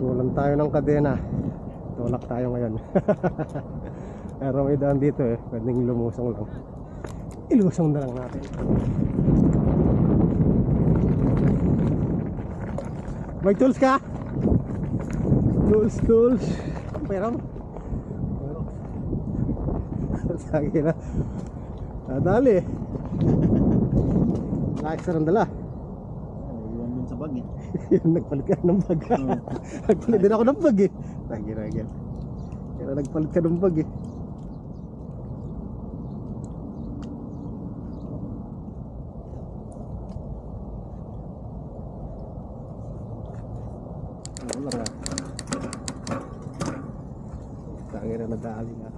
Tulan tayo ng kadena. Tulak tayo ngayon. Pero may daan dito eh. Pwedeng lumusong lang. Ilusong na lang natin. May tools ka? Tools, tools. Pero Sagi na. Nadali eh. Lakas na ng dala. Bag eh. nagpalit ka ng bag. nagpalit din ako ng bag eh. Lagi na yan. Kaya nagpalit ka ng bag eh. Wala na. Tangi na nadali na.